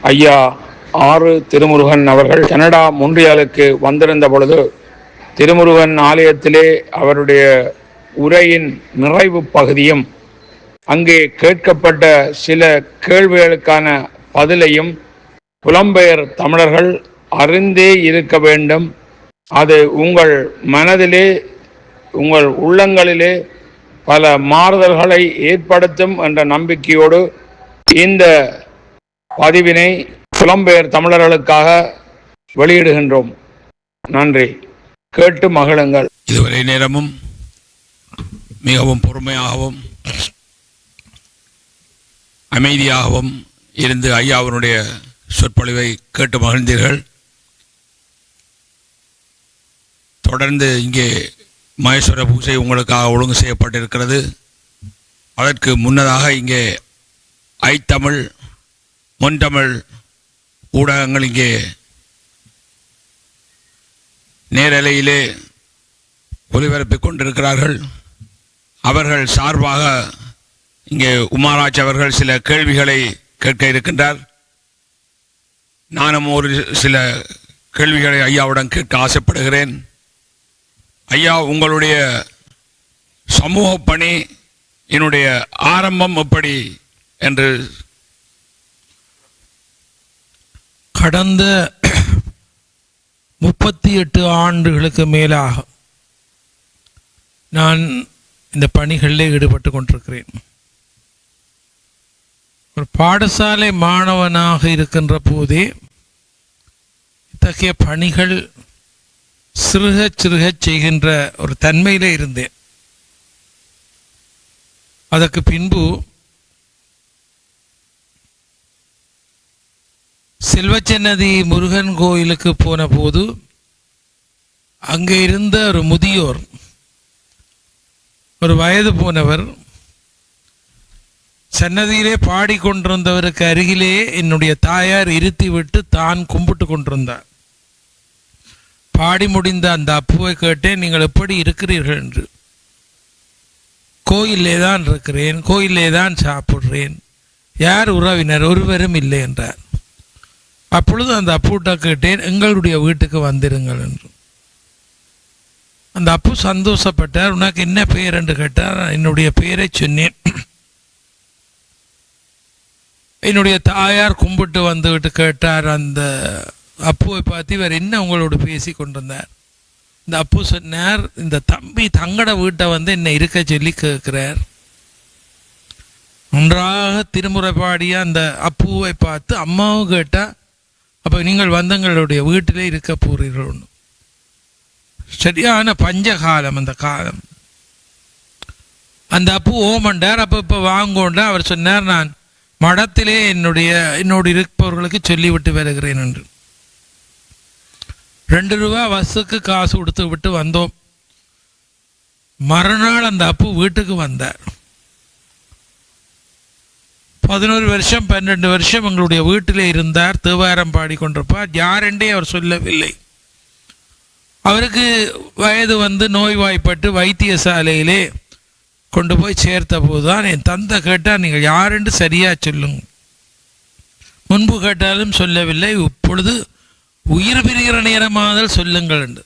ஐயா ஆறு திருமுருகன் அவர்கள் கனடா மொன்றியாலுக்கு வந்திருந்த பொழுது திருமுருகன் ஆலயத்திலே அவருடைய உரையின் நிறைவு பகுதியும் அங்கே கேட்கப்பட்ட சில கேள்விகளுக்கான பதிலையும் புலம்பெயர் தமிழர்கள் அறிந்தே இருக்க வேண்டும். அது உங்கள் மனதிலே உங்கள் உள்ளங்களிலே பல மாறுதல்களை ஏற்படுத்தும் என்ற நம்பிக்கையோடு இந்த பதிவினை புலம்பெயர் தமிழர்களுக்காக வெளியிடுகின்றோம். நன்றி. கேட்டு மகிழுங்கள். இதுவரை நேரமும் மிகவும் பொறுமையாகவும் அமைதியாகவும் இருந்து ஐயாவினுடைய சொற்பொழிவை கேட்டு மகிழ்ந்தீர்கள். தொடர்ந்து இங்கே மகேஸ்வர பூஜை உங்களுக்காக ஒழுங்கு செய்யப்பட்டிருக்கிறது. அதற்கு முன்னதாக இங்கே ஐத்தமிழ் முன்தமிழ் ஊடகங்கள் இங்கே நேரலையிலே ஒலிபரப்பிக் கொண்டிருக்கிறார்கள். அவர்கள் சார்பாக இங்கே உமாராஜ் அவர்கள் சில கேள்விகளை கேட்க இருக்கின்றார். நானும் ஒரு சில கேள்விகளை ஐயாவுடன் கேட்க ஆசைப்படுகிறேன். ஐயா உங்களுடைய சமூக பணி என்னுடைய ஆரம்பம் எப்படி? என்று கடந்த முப்பத்தி எட்டு ஆண்டுகளுக்கு மேலாக நான் இந்த பணிகளில் ஈடுபட்டு கொண்டிருக்கிறேன். ஒரு பாடசாலை மாணவனாக இருக்கின்ற போதே இத்தகைய பணிகள் சிறுக சிறுக செய்கின்ற ஒரு தன்மையிலே இருந்தேன். அதற்கு பின்பு செல்வச்சன்னதி முருகன் கோயிலுக்கு போன போது அங்கே இருந்த ஒரு முதியோர் ஒரு வயது போனவர் சன்னதியிலே பாடிக்கொண்டிருந்தவருக்கு அருகிலே என்னுடைய தாயார் இருத்திவிட்டு தான் கும்பிட்டு கொண்டிருந்தார். பாடி முடிந்த அந்த அப்புவை கேட்டேன் நீங்கள் எப்படி இருக்கிறீர்கள்? என்று. கோயிலே தான் இருக்கிறேன் கோயிலே தான் சாப்பிட்றேன். யார் உறவினர்? ஒருவரும் இல்லை என்றார். அப்பொழுது அந்த அப்புட்ட கேட்டேன் எங்களுடைய வீட்டுக்கு வந்திருங்கள் என்று. அந்த அப்பு சந்தோஷப்பட்டார். உனக்கு என்ன பெயர்? என்று கேட்டார். என்னுடைய பெயரை சொன்னேன். என்னுடைய தாயார் கும்பிட்டு வந்துவிட்டு கேட்டார். அந்த அப்புவை பார்த்து இவர் என்ன உங்களோடு பேசி கொண்டிருந்தார்? இந்த அப்பு சொன்னார். இந்த தம்பி தங்கட வீட்டை வந்து என்னை இருக்க சொல்லி கேட்கிறார். நன்றாக திருமுறை பாடிய அந்த அப்புவை பார்த்து அம்மாவும் கேட்டால் அப்போ நீங்கள் வந்தங்களுடைய வீட்டிலே இருக்க போறீர்கள் ஒன்று சரியான பஞ்சகாலம் அந்த காலம். அந்த அப்பு ஓமண்டார் அப்போ இப்போ வாங்கோண்டா அவர் சொன்னார் நான் மடத்திலே என்னுடைய என்னோடு இருப்பவர்களுக்கு சொல்லிவிட்டு வருகிறேன் என்று. ரெண்டு ரூபா பஸ்ஸுக்கு காசு கொடுத்து விட்டு வந்தோம். மறுநாள் அந்த அப்பு வீட்டுக்கு வந்தார். பதினோரு வருஷம் பன்னெண்டு வருஷம் எங்களுடைய வீட்டிலே இருந்தார் தேவாரம் பாடிக்கொண்டிருப்பார். யாரென்றே அவர் சொல்லவில்லை. அவருக்கு வயது வந்து நோய்வாய்ப்பட்டு வைத்தியசாலையிலே கொண்டு போய் சேர்த்த போதுதான் என் தந்தை கேட்டால் நீங்கள் யாருன்னு சரியா சொல்லுங்க. முன்பு கேட்டாலும் சொல்லவில்லை இப்பொழுது உயிர் பிரிகிற நேரமாதல் சொல்லுங்கள் என்று.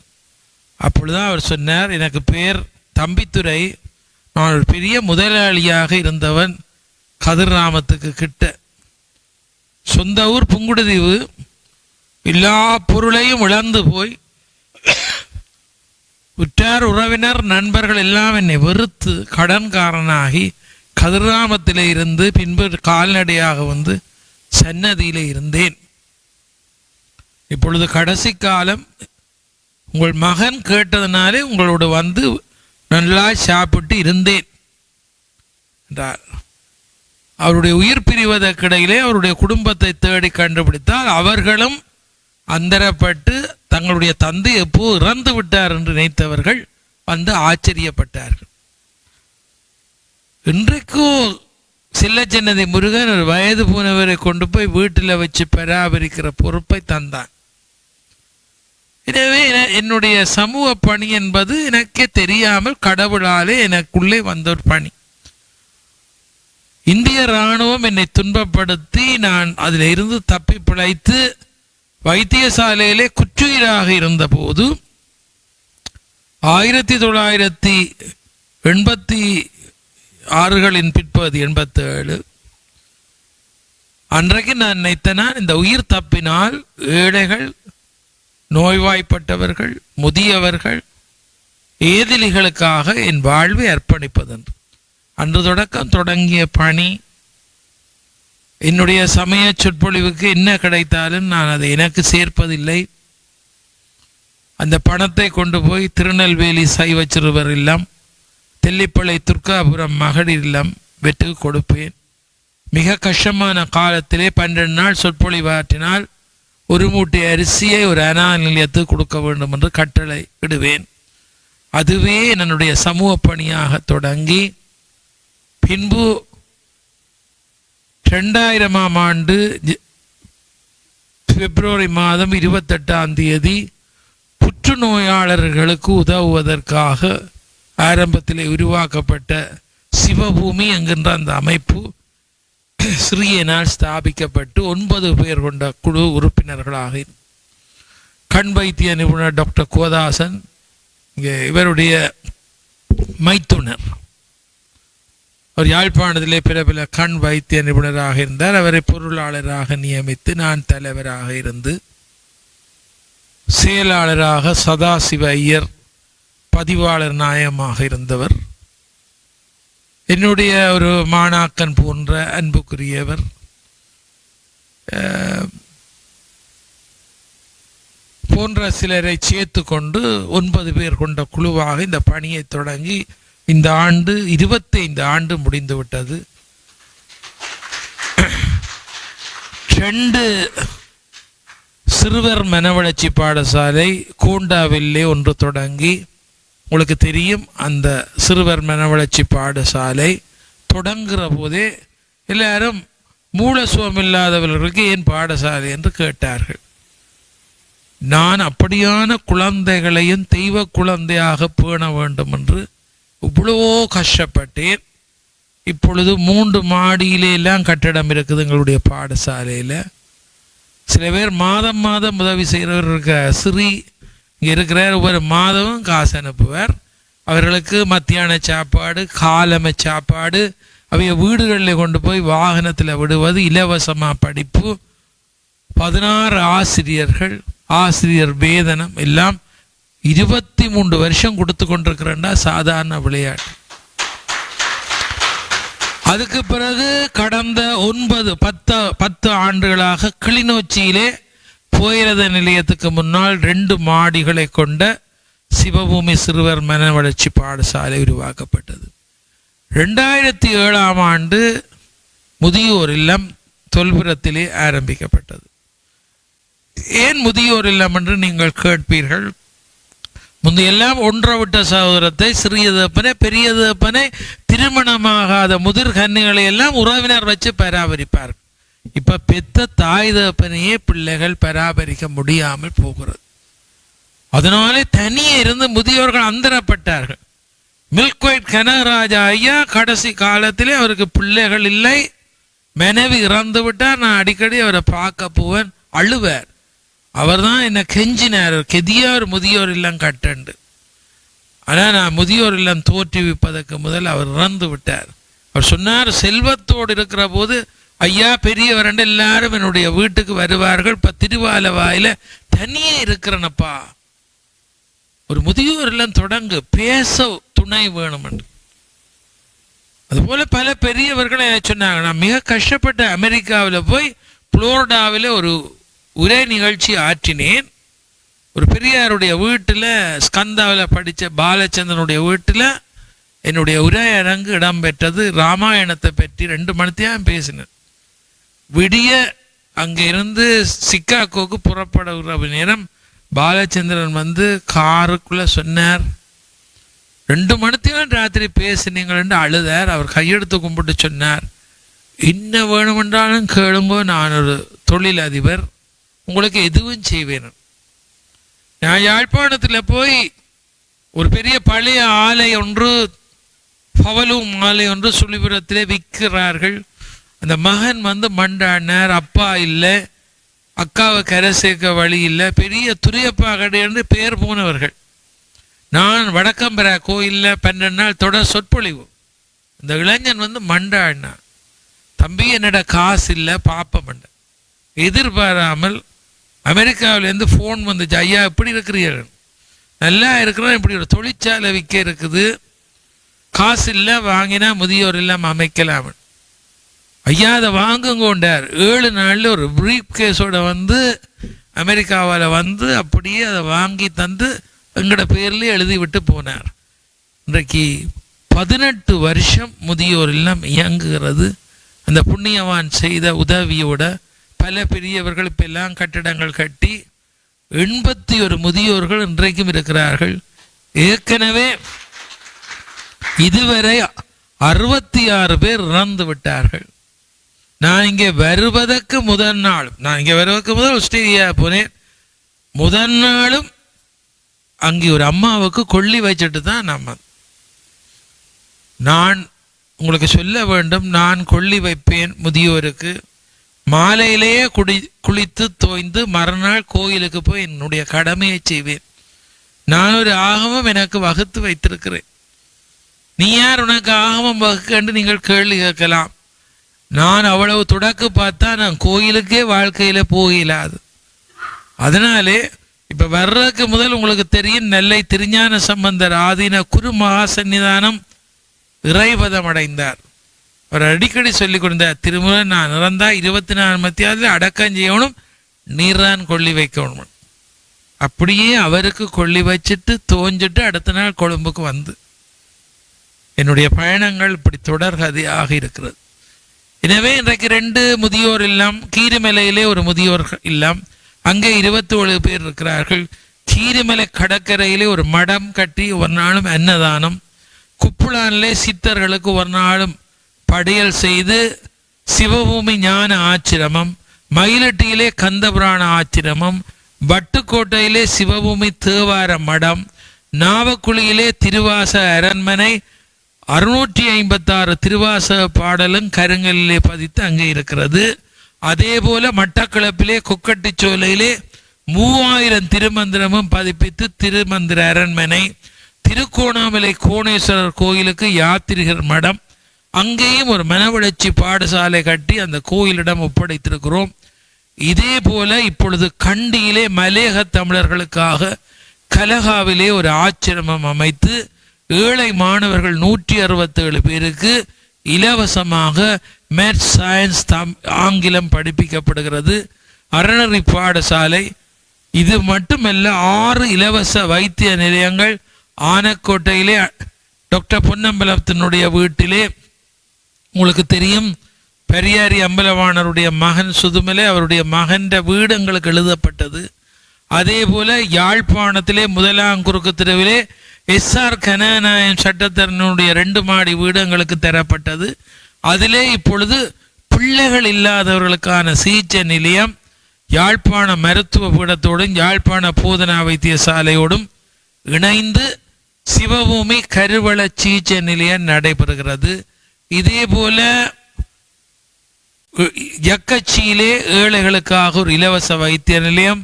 அப்பொழுதுதான் அவர் சொன்னார் எனக்கு பேர் தம்பித்துரை. நான் ஒரு பெரிய முதலாளியாக இருந்தவன். கதிர்ராமத்துக்கு கிட்ட. சொந்த ஊர் புங்குடுதீவு எல்லா பொருளையும் இழந்து போய் உற்றார் உறவினர் நண்பர்கள் எல்லாம் என்னை வெறுத்து கடன்காரனாகி கதிர்நாமத்தில் இருந்து பின்பு கால்நடையாக வந்து சன்னதியில் இருந்தேன். இப்பொழுது கடைசி காலம் உங்கள் மகன் கேட்டதுனாலே உங்களோடு வந்து நல்லா சாப்பிட்டு இருந்தேன் என்றார். அவருடைய உயிர் பிரிவதற்கிடையிலே அவருடைய குடும்பத்தை தேடி கண்டுபிடித்தால் அவர்களும் அந்தரப்பட்டு தங்களுடைய தந்தை எப்போ இறந்து விட்டார் என்று நினைத்தவர்கள் வந்து ஆச்சரியப்பட்டார்கள். இன்றைக்கும் சில்லச்சன்னதி முருகன் ஒரு வயது போனவரை கொண்டு போய் வீட்டில் வச்சு பராமரிக்கிற பொறுப்பை தந்தான். எனவே என்னுடைய சமூக பணி என்பது எனக்கே தெரியாமல் கடவுளாலே எனக்குள்ளே வந்த ஒரு பணி. இந்திய இராணுவம் என்னை துன்பப்படுத்தி நான் அதில் இருந்து தப்பி பிழைத்து வைத்தியசாலையிலே குற்றுயிராக இருந்தபோது ஆயிரத்தி தொள்ளாயிரத்தி எண்பத்தி ஆறுகளின் பிற்பகுதி எண்பத்தேழு அன்றைக்கு நான் நினைத்தனால் இந்த உயிர் தப்பினால் ஏழைகள் நோய்வாய்ப்பட்டவர்கள் முதியவர்கள் ஏதிலிகளுக்காக என் வாழ்வை அர்ப்பணிப்பதென்று. அன்று தொடக்கம் தொடங்கிய பணி என்னுடைய சமய சொற்பொழிவுக்கு என்ன கிடைத்தாலும் நான் அதை எனக்கு சேர்ப்பதில்லை. அந்த பணத்தை கொண்டு போய் திருநெல்வேலி சைவ சிறுவர் இல்லம் தெல்லிப்பளை துர்காபுரம் மகளிர் இல்லம் வெட்டு கொடுப்பேன். மிக கஷ்டமான காலத்திலே பன்னெண்டு நாள் சொற்பொழிவாற்றினால் ஒரு மூட்டை அரிசியை ஒரு அனா நிலையத்துக்கு கொடுக்க வேண்டும் என்று கட்டளை இடுவேன். அதுவே என்னுடைய சமூக பணியாக தொடங்கி பின்பு ரெண்டாயிரமாம் ஆண்டு ஜ- பிப்ரவரி மாதம் இருபத்தெட்டாம் தேதி புற்றுநோயாளர்களுக்கு உதவுவதற்காக ஆரம்பத்தில் உருவாக்கப்பட்ட சிவபூமி என்கின்ற அந்த அமைப்பு சிறியனால் ஸ்தாபிக்கப்பட்டு ஒன்பது பேர் கொண்ட குழு உறுப்பினர்களாக கண் வைத்திய நிபுணர் டாக்டர் கோதாசன் இங்கே இவருடைய மைத்துனர். அவர் யாழ்ப்பாணத்திலே பிரபல கண் வைத்திய நிபுணராக இருந்தார். அவரை பொருளாளராக நியமித்து நான் தலைவராக இருந்து செயலாளராக சதாசிவ ஐயர் பதிவாளர் நாயகமாக இருந்தவர். என்னுடைய ஒரு மாணாக்கன் போன்ற அன்புக்குரியவர். போன்ற சிலரை சேர்த்து கொண்டு ஒன்பது பேர் கொண்ட குழுவாக இந்த பணியை தொடங்கி இந்த ஆண்டு இருபத்தைந்து ஆண்டு முடிந்துவிட்டது ரெண்டு சிறுவர் மனவளர்ச்சி பாடசாலை கூண்டாவிலே ஒன்று தொடங்கி உங்களுக்கு தெரியும் அந்த சிறுவர் மனவளர்ச்சி பாடசாலை தொடங்குகிற போதே எல்லாரும் மூலசுவம் இல்லாதவர்களுக்கு ஏன் பாடசாலை என்று கேட்டார்கள். நான் அப்படியான குழந்தைகளையும் தெய்வ குழந்தையாக பேண வேண்டும் என்று இவ்வளவோ கஷ்டப்பட்டேன் இப்பொழுது மூன்று மாடியிலெல்லாம் கட்டடம் இருக்குது எங்களுடைய பாடசாலையில். சில பேர் மாதம் மாதம் உதவி செய்கிறவர் இருக்க சிறி இங்கே இருக்கிறார் ஒவ்வொரு மாதமும் காசு அனுப்புவார். அவர்களுக்கு மத்தியான சாப்பாடு காலமை சாப்பாடு அவைய வீடுகளில் கொண்டு போய் வாகனத்தில் விடுவது இலவசமாக படிப்பு பதினாறு ஆசிரியர்கள் ஆசிரியர் வேதனம் எல்லாம் இருபத்தி மூன்று வருஷம் கொடுத்து கொண்டிருக்கிறேன்டா சாதாரண விளையாட்டு. அதுக்கு பிறகு கடந்த ஒன்பது பத்து பத்து ஆண்டுகளாக கிளிநொச்சியிலே போயிரத நிலையத்துக்கு முன்னால் ரெண்டு மாடிகளை கொண்ட சிவபூமி சிறுவர் மன வளர்ச்சி பாடசாலை உருவாக்கப்பட்டது. ரெண்டாயிரத்தி ஏழாம் ஆண்டு முதியோர் இல்லம் தொல்புரத்திலே ஆரம்பிக்கப்பட்டது. ஏன் முதியோர் இல்லம் என்று நீங்கள் கேட்பீர்கள்? முந்தையெல்லாம் ஒன்றை விட்ட சகோதரத்தை சிறிய தப்பனை பெரிய தப்பனை திருமணமாகாத முதிர் கன்னிகளை எல்லாம் உறவினர் வச்சு பராமரிப்பார்கள் இப்ப பெத்த தாய் தகப்பனையே பிள்ளைகள் பராமரிக்க முடியாமல் போகிறது. அதனாலே தனியே இருந்து முதியோர்கள் அந்தரப்பட்டார்கள். மில்க்வைட் கனகராஜா ஐயா கடைசி காலத்திலே அவருக்கு பிள்ளைகள் இல்லை. மனைவி இறந்து விட்டார் நான் அடிக்கடி அவரை பார்க்க போவேன். அழுவார். அவர் தான் என்னை கெஞ்சினார். கெதியார் முதியோர் இல்லம் கட்டண்டு. ஆனால் நான் முதியோர் இல்லம் தோற்றுவிப்பதற்கு முதல் அவர் இறந்து விட்டார். அவர் சொன்னார் செல்வத்தோடு இருக்கிற போது ஐயா பெரியவரண்டு எல்லாரும் என்னுடைய வீட்டுக்கு வருவார்கள். இப்போ திருவாலவாயில தனியே இருக்கிறனப்பா. ஒரு முதியோர் இல்லம் தொடங்கு. பேச துணை வேணும் அதுபோல் பல பெரியவர்களும் சொன்னாங்க நான் மிக கஷ்டப்பட்ட அமெரிக்காவில் போய் புளோரிடாவில் ஒரு ஒரே நிகழ்ச்சி ஆற்றினேன். ஒரு பெரியாருடைய வீட்டில் ஸ்கந்தாவில் படித்த பாலச்சந்திரனுடைய வீட்டில் என்னுடைய உரையரங்கு இடம்பெற்றது. ராமாயணத்தை பற்றி ரெண்டு மணித்தையும் பேசினேன். விடிய அங்கே இருந்து சிக்காகோக்கு புறப்படுகிற நேரம். பாலச்சந்திரன் வந்து காருக்குள்ளே சொன்னார் ரெண்டு மணித்தையும் ராத்திரி பேசினீங்களேன்னு அழுதார். அவர் கையெடுத்து கும்பிட்டு சொன்னார் என்ன வேணுமென்றாலும் கேளும்போது நான் ஒரு தொழிலதிபர். உங்களுக்கு எதுவும் செய்வேன். நான் யாழ்ப்பாணத்தில் போய் ஒரு பெரிய பழைய ஆலை ஒன்று பவலும் ஆலை ஒன்று சுழிபுரத்தில் விற்கிறார்கள். அந்த மகன் வந்து மண்டானார் அப்பா இல்லை அக்காவை கரை சேர்க்க வழி இல்லை பெரிய துரியப்பா கடைன்னு பேர் போனவர்கள். நான் வடக்கம்பரா கோயிலில் பன்னெண்டு நாள் தொடர் சொற்பொழிவு. இந்த இளைஞன் வந்து மண்டாடினான் தம்பி என்னோட காசு இல்லை பாப்ப மண்ட எதிர்பாராமல் அமெரிக்காவிலேருந்து ஃபோன் வந்துச்சு ஐயா எப்படி இருக்கிறீர்கள்? நல்லா இருக்கிறோம் இப்படி ஒரு தொழிற்சாலை விற்க இருக்குது. காசு இல்லை வாங்கினா முதியோர் இல்லாமல் அமைக்கலாம் ஐயா அதை வாங்குங்கோண்டார் ஏழு நாளில் ஒரு ப்ரீப் கேஸோட வந்து அமெரிக்காவால் வந்து அப்படியே அதை வாங்கி தந்து எங்களோட பேர்லேயே எழுதி விட்டு போனார். இன்றைக்கு பதினெட்டு வருஷம் முதியோர் இல்லம் இயங்குகிறது. அந்த புண்ணியவான் செய்த உதவியோட பல பெரியவர்கள் இப்பெல்லாம் கட்டிடங்கள் கட்டி எண்பத்தி ஒரு முதியோர்கள் இன்றைக்கும் இருக்கிறார்கள். ஏற்கனவே இதுவரை அறுபத்தி ஆறு பேர் இறந்து விட்டார்கள். நான் இங்கே வருவதற்கு முதல் நாள் நான் இங்கே வருவதற்கு முதல் ஆஸ்திரேலியா போனேன். முதல் நாளும் அங்கே ஒரு அம்மாவுக்கு கொள்ளி வச்சுட்டு தான் நம்ம நான் உங்களுக்கு சொல்ல வேண்டும் நான் கொள்ளி வைப்பேன் முதியோருக்கு. மாலையிலேயே குடி குளித்து தோய்ந்து மறுநாள் கோயிலுக்கு போய் என்னுடைய கடமையை செய்வேன். நான் ஒரு ஆகமம் எனக்கு வகுத்து வைத்திருக்கிறேன். நீ யார் உனக்கு ஆகமம் வகுக்கன்று நீங்கள் கேள்வி கேட்கலாம். நான் அவ்வளவு துடக்கு பார்த்தா நான் கோயிலுக்கே வாழ்க்கையில் போகலாது. அதனாலே இப்போ வர்றதுக்கு முதல் உங்களுக்கு தெரியும் நெல்லை திருஞான சம்பந்தர் ஆதீன குரு மகா சன்னிதானம் இறைபதம் அடைந்தார். அவர் அடிக்கடி சொல்லிக் கொடுத்தார் திருமுறை நான் இறந்தா இருபத்தி நாலு மத்தியாவது அடக்கம் செய்யணும் நீரான் கொள்ளி வைக்கணும். அப்படியே அவருக்கு கொள்ளி வச்சுட்டு தோஞ்சிட்டு அடுத்த நாள் கொழும்புக்கு வந்து. என்னுடைய பயணங்கள் இப்படி தொடர்கதையாக இருக்கிறது. எனவே இன்றைக்கு ரெண்டு முதியோர் இல்லம் கீரிமலையிலே ஒரு முதியோர் இல்லம். அங்கே இருபத்தி ஏழு பேர் இருக்கிறார்கள். கீரிமலை கடற்கரையிலே ஒரு மடம் கட்டி ஒரு நாளும் அன்னதானம். குப்புளானிலே சித்தர்களுக்கு ஒரு நாளும் படையல் செய்து சிவபூமி ஞான ஆச்சிரமம் மயிலட்டியிலே கந்தபுராண ஆச்சிரமம் வட்டுக்கோட்டையிலே சிவபூமி தேவார மடம் நாவக்குழியிலே திருவாச அரண்மனை அறுநூற்றி ஐம்பத்தாறு திருவாச பாடலும் கருங்கல்லிலே பதித்து அங்கே இருக்கிறது. அதே போல மட்டக்களப்பிலே கொக்கட்டிச்சோலையிலே மூவாயிரம் திருமந்திரமும் பதிப்பித்து திருமந்திர அரண்மனை திருக்கோணாமலை கோணேஸ்வரர் கோயிலுக்கு யாத்திரிகர் மடம் அங்கேயும் ஒரு மனவளர்ச்சி பாடசாலை கட்டி அந்த கோயிலிடம் ஒப்படைத்திருக்கிறோம். இதே போல இப்பொழுது கண்டியிலே மலேக தமிழர்களுக்காக கலகாவிலே ஒரு ஆச்சிரமம் அமைத்து ஏழை மாணவர்கள் நூற்றி அறுபத்தேழு பேருக்கு இலவசமாக மேத்ஸ் சயின்ஸ் தம் ஆங்கிலம் படிப்பிக்கப்படுகிறது. அறநெறி பாடசாலை. இது மட்டுமல்ல ஆறு இலவச வைத்திய நிலையங்கள். ஆனக்கோட்டையிலே டாக்டர் பொன்னம்பலத்தினுடைய வீட்டிலே உங்களுக்கு தெரியும் பெரியாரி அம்பலவாணருடைய மகன் சுதுமலை அவருடைய மகன்ற வீடு எங்களுக்கு எழுதப்பட்டது. அதே போல யாழ்ப்பாணத்திலே முதலாம் குறுக்கு தெருவிலே எஸ்ஆர் கனநாயன் சட்டத்தரனுடைய ரெண்டு மாடி வீடு எங்களுக்கு தரப்பட்டது. அதிலே இப்பொழுது பிள்ளைகள் இல்லாதவர்களுக்கான சிகிச்சை நிலையம் யாழ்ப்பாண மருத்துவ பீடத்தோடும் யாழ்ப்பாண போதனா வைத்தியசாலையோடும் இணைந்து சிவபூமி கருவள சிகிச்சை நிலையம் நடைபெறுகிறது. இதே போல யக்கச்சியிலே ஏழைகளுக்காக ஒரு இலவச வைத்திய நிலையம்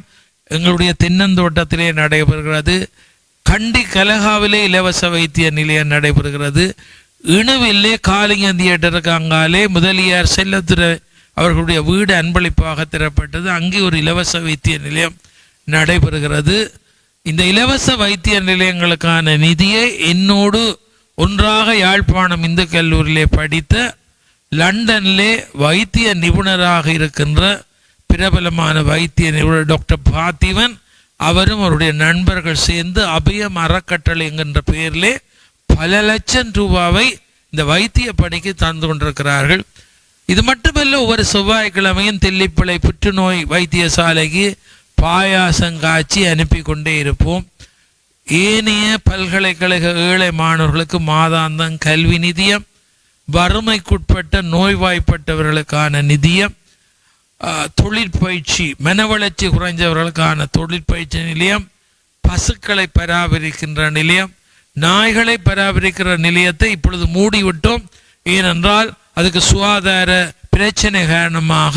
எங்களுடைய தென்னந்தோட்டத்திலே நடைபெறுகிறது. கண்டி கலகாவிலே இலவச வைத்திய நிலையம் நடைபெறுகிறது. இணுவில்லே காளிங்க தியேட்டருக்கு அங்காலே முதலியார் செல்லத்துறை அவர்களுடைய வீடு அன்பளிப்பாக தரப்பட்டது அங்கே ஒரு இலவச வைத்திய நிலையம் நடைபெறுகிறது. இந்த இலவச வைத்திய நிலையங்களுக்கான நிதியை என்னோடு ஒன்றாக யாழ்ப்பாணம் இந்து கல்லூரியிலே படித்த லண்டனிலே வைத்திய நிபுணராக இருக்கின்ற பிரபலமான வைத்திய நிபுணர் டாக்டர் பார்த்திவன் அவரும் அவருடைய நண்பர்கள் சேர்ந்து அபயம் அறக்கட்டளை என்கின்ற பெயரிலே பல லட்சம் ரூபாவை இந்த வைத்திய பணிக்கு தந்து கொண்டிருக்கிறார்கள். இது மட்டுமல்ல ஒவ்வொரு செவ்வாய்க்கிழமையும் தெல்லிப்பளை புற்றுநோய் வைத்தியசாலைக்கு பாயாசம் காய்ச்சி அனுப்பி கொண்டே இருப்போம். ஏனைய பல்கலைக்கழக ஏழை மாணவர்களுக்கு மாதாந்தம் கல்வி நிதியம் வறுமைக்குட்பட்ட நோய்வாய்ப்பட்டவர்களுக்கான நிதியம் ஆஹ், தொழிற்பயிற்சி மனவளர்ச்சி குறைஞ்சவர்களுக்கான தொழிற்பயிற்சி நிலையம் பசுக்களை பராமரிக்கின்ற நிலையம் நாய்களை பராமரிக்கிற நிலையத்தை இப்பொழுது மூடிவிட்டோம். ஏனென்றால் அதுக்கு சுகாதார பிரச்சனை காரணமாக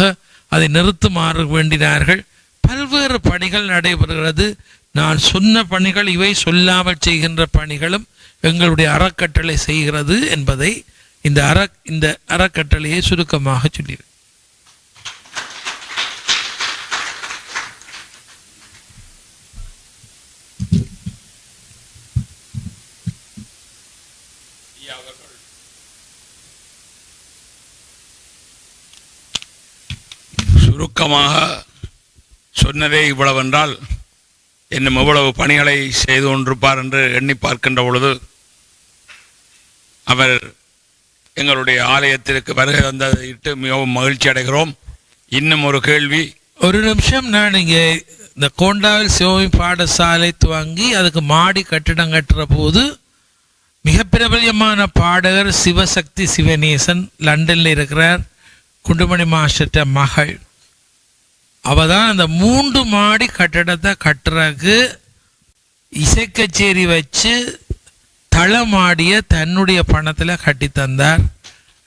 அதை நிறுத்துமாறு வேண்டினார்கள். பல்வேறு பணிகள் நடைபெறுகிறது. நான் சொன்ன பணிகள் இவை சொல்லாமல் செய்கின்ற பணிகளும் எங்களுடைய அறக்கட்டளை செய்கிறது என்பதை இந்த அற இந்த அறக்கட்டளையை சுருக்கமாக சொல்லியிருக்கிறேன் சுருக்கமாக சொன்னதே இவ்வளவென்றால் இன்னும் எவ்வளவு பணிகளை செய்து கொண்டிருப்பார் என்று எண்ணி பார்க்கின்ற பொழுது அவர் எங்களுடைய ஆலயத்திற்கு வருகை இட்டு மிகவும் மகிழ்ச்சி அடைகிறோம். இன்னும் ஒரு கேள்வி. ஒரு நிமிஷம் நான் இங்கே இந்த கோண்டாவில் சிவமி பாடசாலை துவங்கி அதுக்கு மாடி கட்டிடம் கட்டுற போது மிக பிரபலியமான பாடகர் சிவசக்தி சிவநேசன் லண்டனில் இருக்கிறார். குண்டுமணி மாஸ்டர்ட்ட மகள் அவள் தான் அந்த மூன்று மாடி கட்டடத்தை கட்டுறதுக்கு இசைக்கச்சேரி வச்சு தளமாடிய தன்னுடைய பணத்தில் கட்டி தந்தார்.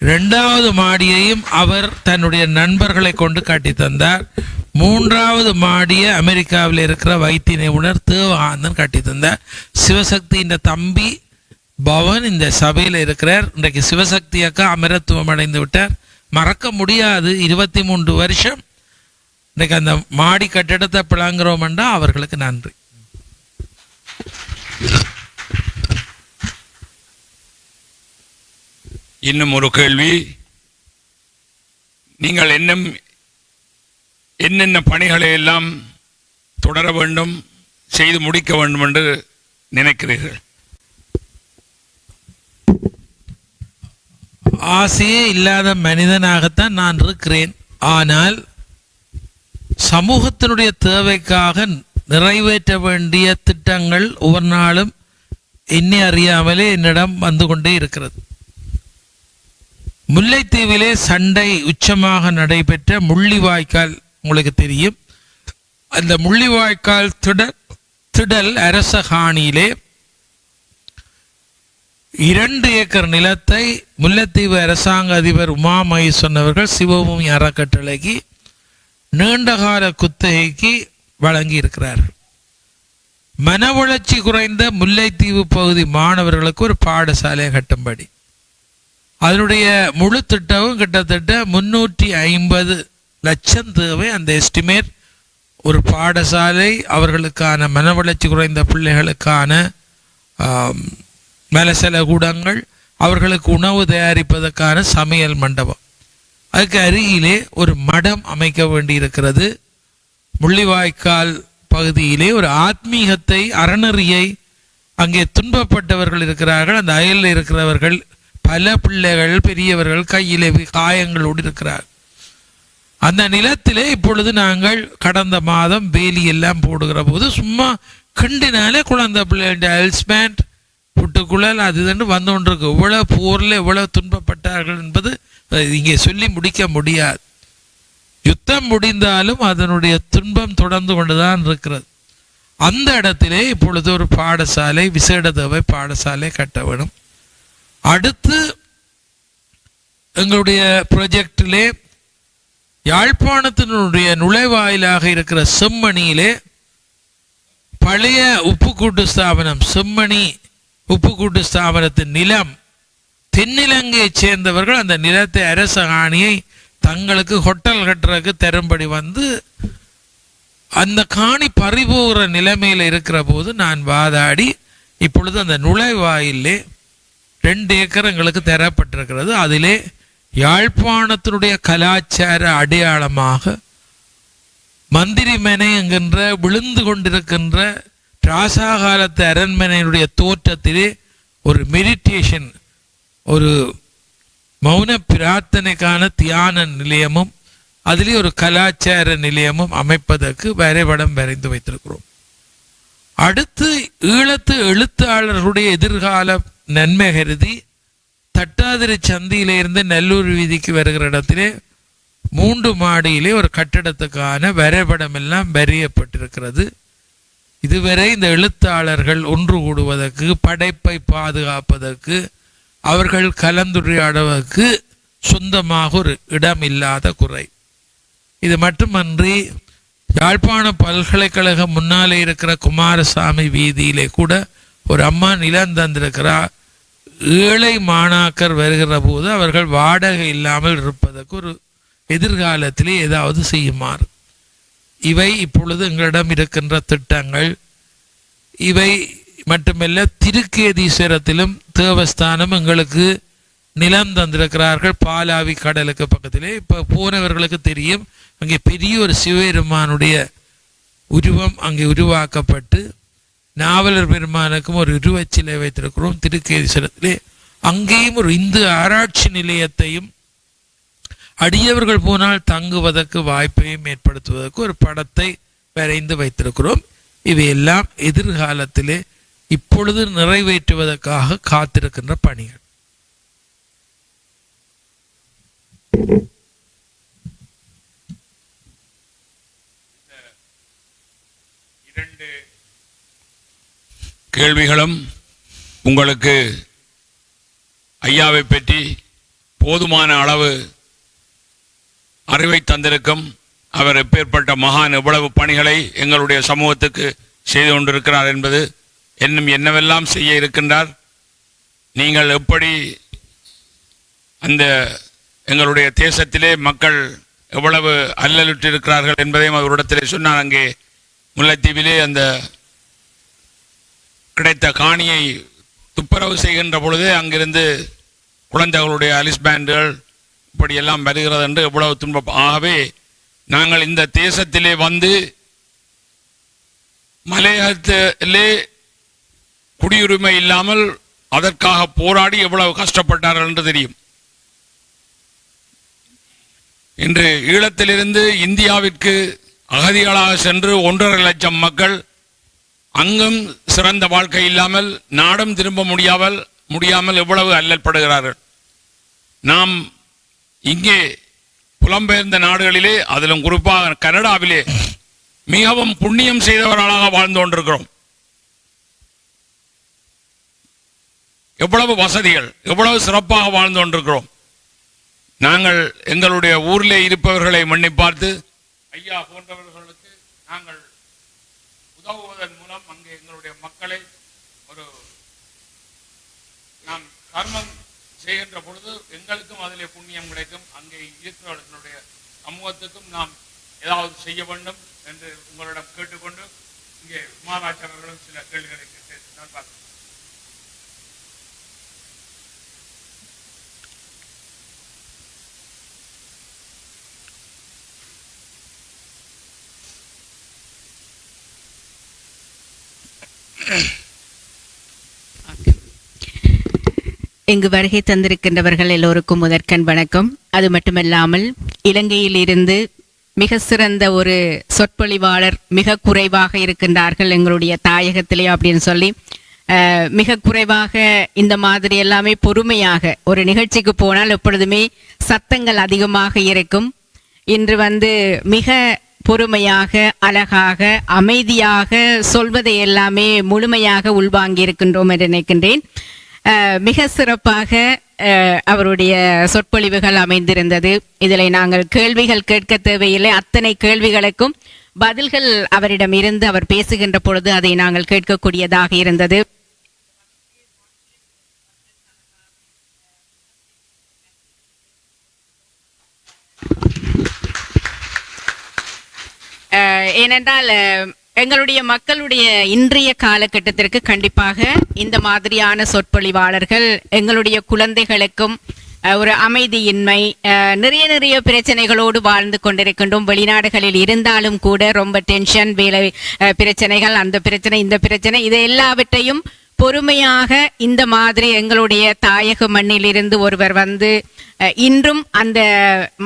ரெண்டாவது மாடியையும் அவர் தன்னுடைய நண்பர்களை கொண்டு கட்டி தந்தார். மூன்றாவது மாடியை அமெரிக்காவில் இருக்கிற வைத்திய நிபுணர் தேவகாந்தன் கட்டி தந்தார். சிவசக்தியின் தம்பி பவன் இந்த சபையில் இருக்கிறார். இன்றைக்கு சிவசக்தி அக்கா அமரத்துவம் அடைந்து விட்டார். மறக்க முடியாது. இருபத்தி மூன்று வருஷம் இன்றைக்கு அந்த மாடி கட்டிடத்தை பிளாங்குறோம்டா அவர்களுக்கு நன்றி. இன்னும் ஒரு கேள்வி. நீங்கள் இன்னும் என்னென்ன பணிகளை எல்லாம் தொடர வேண்டும் செய்து முடிக்க வேண்டும் என்று நினைக்கிறீர்கள்? ஆசையே இல்லாத மனிதனாகத்தான் நான் இருக்கிறேன். ஆனால் சமூகத்தினுடைய தேவைக்காக நிறைவேற்ற வேண்டிய திட்டங்கள் ஒவ்வொரு நாளும் என்னை அறியாமலே என்னிடம் வந்து கொண்டே இருக்கிறது. முல்லைத்தீவிலே சண்டை உச்சமாக நடைபெற்ற முள்ளிவாய்க்கால் உங்களுக்கு தெரியும். அந்த முள்ளிவாய்க்கால் திடல் திடல் அரச காணியிலே இரண்டு ஏக்கர் நிலத்தை முல்லைத்தீவு அரசாங்க அதிபர் உமா மகேஸ்வரன் அவர்கள் சிவபூமி அறக்கட்டளைக்கு நீண்டகால குத்தகைக்கு வழங்கி இருக்கிறார்கள் மன வளர்ச்சி குறைந்த முல்லைத்தீவு பகுதி மாணவர்களுக்கு ஒரு பாடசாலை கட்டும்படி. அதனுடைய முழு திட்டமும் கிட்டத்தட்ட முன்னூற்றி ஐம்பது லட்சம் தேவை. அந்த எஸ்டிமேட் ஒரு பாடசாலை அவர்களுக்கான மன வளர்ச்சி குறைந்த பிள்ளைகளுக்கான மலசல கூடங்கள் அவர்களுக்கு உணவு தயாரிப்பதற்கான சமையல் மண்டபம். அதுக்கு அருகிலே ஒரு மடம் அமைக்க வேண்டியிருக்கிறது. முள்ளிவாய்க்கால் பகுதியிலே ஒரு ஆத்மீகத்தை அறநெறியை அங்கே துன்பப்பட்டவர்கள் இருக்கிறார்கள். அந்த அயலில் இருக்கிறவர்கள் பல பிள்ளைகள் பெரியவர்கள் கையிலே காயங்களோடு இருக்கிறார். அந்த நிலத்திலே இப்பொழுது நாங்கள் கடந்த மாதம் வேலி எல்லாம் போடுகிற போது சும்மா கிண்டினாலே குழந்தை பிள்ளைகளுடைய அல்ஸ்பேண்ட் புட்டுக்குழல் அது இதுன்னு வந்து கொண்டிருக்கு. இவ்வளவு போரில் எவ்வளவு துன்பப்பட்டார்கள் என்பது இங்கே சொல்லி முடிக்க முடியாது. யுத்தம் முடிந்தாலும் அதனுடைய துன்பம் தொடர்ந்து கொண்டுதான் இருக்கிறது. அந்த இடத்திலே இப்பொழுது ஒரு பாடசாலை விசேட தேவை பாடசாலை கட்ட வேணும். அடுத்து எங்களுடைய ப்ரொஜெக்டிலே யாழ்ப்பாணத்தினுடைய நுழைவாயிலாக இருக்கிற செம்மணியிலே பழைய உப்புக்கூட்டு ஸ்தாபனம் செம்மணி உப்புக்கூட்டு ஸ்தாபனத்தின் நிலம் தென்னிலங்கையைச் சேர்ந்தவர்கள் அந்த நிலத்தை அரச காணியை தங்களுக்கு ஹோட்டல் கட்டுறதுக்கு தரும்படி வந்து அந்த காணி பறிபோகிற நிலைமையில் இருக்கிற போது நான் வாதாடி இப்பொழுது அந்த நுழைவாயிலே ரெண்டு ஏக்கர் எங்களுக்கு தரப்பட்டிருக்கிறது. அதிலே யாழ்ப்பாணத்தினுடைய கலாச்சார அடையாளமாக மந்திரிமனை என்கின்ற விழுந்து கொண்டிருக்கின்ற ராசா காலத்து அரண்மனையினுடைய தோற்றத்திலே ஒரு மெடிடேஷன் ஒரு மௌன பிரார்த்தனைக்கான தியான நிலையமும் அதிலே ஒரு கலாச்சார நிலையமும் அமைப்பதற்கு வரைபடம் வரைந்து வைத்திருக்கிறோம். அடுத்து ஈழத்து எழுத்தாளர்களுடைய எதிர்கால நன்மை கருதி தட்டாதிரி சந்தியிலிருந்து நல்லூர் வீதிக்கு வருகிற இடத்திலே மூன்று மாடியிலே ஒரு கட்டடத்துக்கான வரைபடம் எல்லாம் வரையப்பட்டிருக்கிறது. இதுவரை இந்த எழுத்தாளர்கள் ஒன்று கூடுவதற்கு படைப்பை பாதுகாப்பதற்கு அவர்கள் கலந்துரையாடுவதற்கு சொந்தமாக ஒரு இடம் இல்லாத குறை. இது மட்டுமன்றி யாழ்ப்பாண பல்கலைக்கழகம் முன்னாலே இருக்கிற குமாரசாமி வீதியிலே கூட ஒரு அம்மா நிலம் தந்திருக்கிறார் ஏழை மாணாக்கர் வருகிற போது அவர்கள் வாடகை இல்லாமல் இருப்பதற்கு ஒரு எதிர்காலத்திலே ஏதாவது செய்யுமாறு. இவை இப்பொழுது எங்களிடம் இருக்கின்ற திட்டங்கள். இவை மட்டுமல்ல திருக்கேதீஸ்வரத்திலும் தேவஸ்தானம் எங்களுக்கு நிலம் தந்திருக்கிறார்கள். பாலாவி கடலுக்கு பக்கத்திலே. இப்போ போனவர்களுக்கு தெரியும் அங்கே பெரிய ஒரு சிவபெருமானுடைய உருவம் அங்கே உருவாக்கப்பட்டு நாவலர் பெருமானுக்கும் ஒரு உருவச்சிலை வைத்திருக்கிறோம் திருக்கேதீஸ்வரத்திலே. அங்கேயும் ஒரு இந்து ஆராய்ச்சி நிலையத்தையும் அடியவர்கள் போனால் தங்குவதற்கு வாய்ப்பையும் ஏற்படுத்துவதற்கு ஒரு படத்தை வரைந்து வைத்திருக்கிறோம். இவையெல்லாம் எதிர்காலத்திலே இப்பொழுது நிறைவேற்றுவதற்காக காத்திருக்கின்ற பணிகள். இரண்டு கேள்விகளும் உங்களுக்கு ஐயாவை பற்றி போதுமான அளவு அறிவை தந்திருக்கும் அவர் எப்பேற்பட்ட மகான் எவ்வளவு பணிகளை எங்களுடைய சமூகத்துக்கு செய்து கொண்டிருக்கிறார் என்பது இன்னும் என்னவெல்லாம் செய்ய இருக்கின்றார்? நீங்கள் எப்படி அந்த எங்களுடைய தேசத்திலே மக்கள் எவ்வளவு அல்லலுற்று இருக்கிறார்கள் என்பதையும் அவரிடத்திலே சொன்னார். அங்கே முல்லைத்தீவிலே அந்த கிடைத்த காணியை துப்புரவு செய்கின்ற பொழுது அங்கிருந்து குழந்தைகளுடைய அலிஸ்பேண்டுகள் இப்படியெல்லாம் வருகிறது என்று எவ்வளவு துன்பம். ஆகவே நாங்கள் இந்த தேசத்திலே வந்து மலையகத்திலே குடியுரிமை இல்லாமல் அதற்காக போராடி எவ்வளவு கஷ்டப்பட்டார்கள் என்று தெரியும். இன்று ஈழத்திலிருந்து இந்தியாவிற்கு அகதிகளாக சென்று ஒன்றரை லட்சம் மக்கள் அங்கும் சிறந்த வாழ்க்கை இல்லாமல் நாடும் திரும்ப முடியாமல் முடியாமல் எவ்வளவு அல்லற்படுகிறார்கள் நாம் இங்கே புலம்பெயர்ந்த நாடுகளிலே அதிலும் குறிப்பாக கனடாவிலே மிகவும் புண்ணியம் செய்தவர்களாக வாழ்ந்து கொண்டிருக்கிறோம். எவ்வளவு வசதிகள் எவ்வளவு சிறப்பாக வாழ்ந்து கொண்டிருக்கிறோம். நாங்கள் எங்களுடைய ஊரிலே இருப்பவர்களை மண்ணி பார்த்து ஐயா போன்றவர்களுக்கு நாங்கள் உதவுவதன் மூலம் அங்கே எங்களுடைய மக்களை ஒரு நாம் கர்மம் செய்கின்ற பொழுது எங்களுக்கும் அதிலே புண்ணியம் கிடைக்கும். அங்கே இருக்கிறவர்களுடைய சமூகத்துக்கும் நாம் ஏதாவது செய்ய வேண்டும் என்று உங்களிடம் கேட்டுக்கொண்டு இங்கே உமாராஜர்களும் சில கேள்விகளை கேட்டு நான் பார்க்கிறேன் இங்கு வருகை தந்திருக்கின்றவர்கள் எல்லோருக்கும் முதற்கண் வணக்கம். அது மட்டுமல்லாமல் இலங்கையில் இருந்து மிக சிறந்த ஒரு சொற்பொழிவாளர் மிக குறைவாக இருக்கின்றார்கள் எங்களுடைய தாயகத்திலே அப்படின்னு சொல்லி அஹ், மிக குறைவாக இந்த மாதிரி எல்லாமே பொறுமையாக ஒரு நிகழ்ச்சிக்கு போனால் எப்பொழுதுமே சத்தங்கள் அதிகமாக இருக்கும். இன்று வந்து மிக பொறுமையாக அழகாக அமைதியாக சொல்வதை எல்லாமே முழுமையாக உள்வாங்கி இருக்கின்றோம் என்று நினைக்கின்றேன். மிக சிறப்பாக அஹ், அவருடைய சொற்பொழிவுகள் அமைந்திருந்தது. இதில் நாங்கள் கேள்விகள் கேட்க தேவையில்லை. அத்தனை கேள்விகளுக்கும் பதில்கள் அவரிடம் இருந்து அவர் பேசுகின்ற பொழுது அதை நாங்கள் கேட்கக்கூடியதாக இருந்தது. ஏனென்றால் எங்களுடைய மக்களுடைய இன்றைய காலகட்டத்திற்கு கண்டிப்பாக இந்த மாதிரியான சொற்பொழிவாளர்கள் எங்களுடைய குழந்தைகளுக்கும் ஒரு அமைதியின்மை நிறைய நிறைய பிரச்சனைகளோடு வாழ்ந்து கொண்டிருக்கின்றோம். வெளிநாடுகளில் இருந்தாலும் கூட ரொம்ப டென்ஷன் வேலை பிரச்சனைகள் அந்த பிரச்சனை இந்த பிரச்சனை இது எல்லாவற்றையும் பொறுமையாக இந்த மாதிரி எங்களுடைய தாயக மண்ணிலிருந்து ஒருவர் வந்து இன்றும் அந்த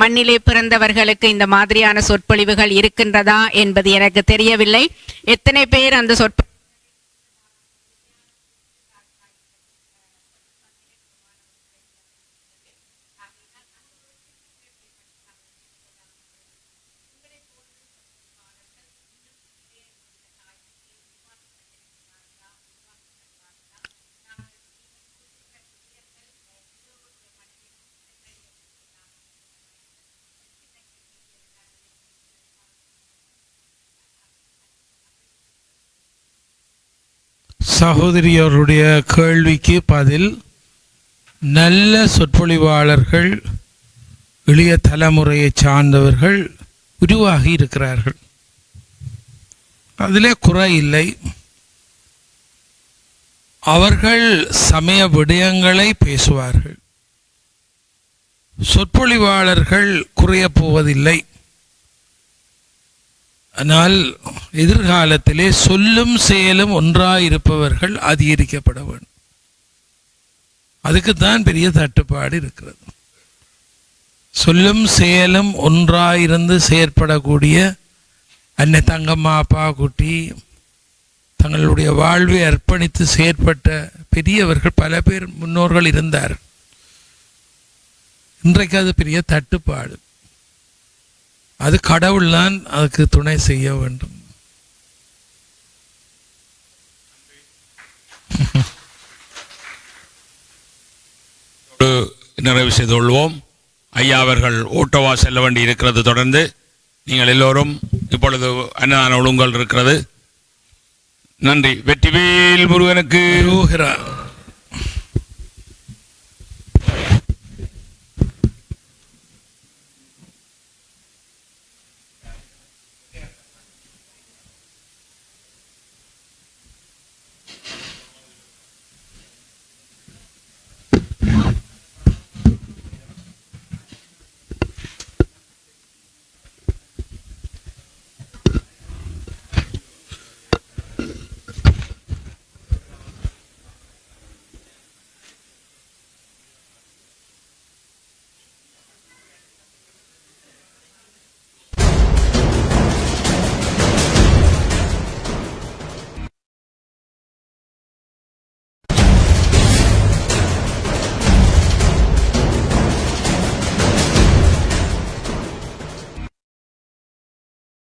மண்ணிலே பிறந்தவர்களுக்கு இந்த மாதிரியான சொற்பொழிவுகள் இருக்கின்றதா என்பது எனக்கு தெரியவில்லை. எத்தனை பேர் அந்த சொற்ப சகோதரியருடைய கேள்விக்கு பதில் நல்ல சொற்பொழிவாளர்கள் எளிய தலைமுறையை சார்ந்தவர்கள் உருவாகி இருக்கிறார்கள். அதிலே குறை இல்லை. அவர்கள் சமய விடயங்களை பேசுவார்கள். சொற்பொழிவாளர்கள் குறையப் போவதில்லை. ஆனால் எதிர்காலத்திலே சொல்லும் செயலும் ஒன்றாயிருப்பவர்கள் அதிகரிக்கப்பட வேண்டும். அதுக்குத்தான் பெரிய தட்டுப்பாடு இருக்கிறது. சொல்லும் செயலும் ஒன்றாயிருந்து செயற்படக்கூடிய அன்னை தங்கம்மா அப்பா குட்டி தங்களுடைய வாழ்வை அர்ப்பணித்து செயற்பட்ட பெரியவர்கள் பல பேர் முன்னோர்கள் இருந்தார் இன்றைக்கு அது பெரிய தட்டுப்பாடு. அது கடவுள்தான் அதுக்கு துணை செய்ய வேண்டும். நிறைவு செய்து கொள்வோம். ஐயா அவர்கள் ஓட்டோவா செல்ல வேண்டி இருக்கிறது தொடர்ந்து நீங்கள் எல்லோரும் இப்பொழுது அன்னதான ஒழுங்கல் இருக்கிறது. நன்றி. வெற்றிவேல் முருகனுக்கு.